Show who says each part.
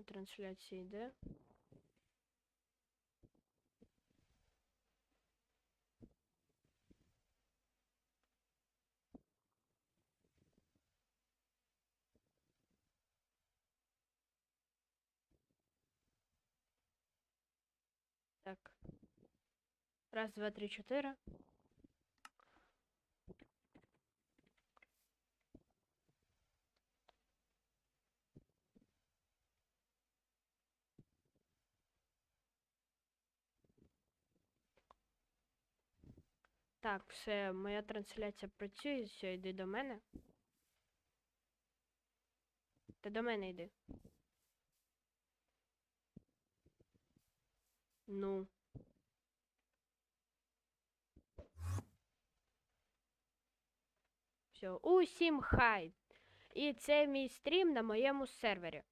Speaker 1: Трансляція йде. Так. Раз, два, три, чотири. Так, все, моя трансляція працює, все, йди до мене. Ти до мене йди. Ну. Все, усім хай. І це мій стрім на моєму сервері.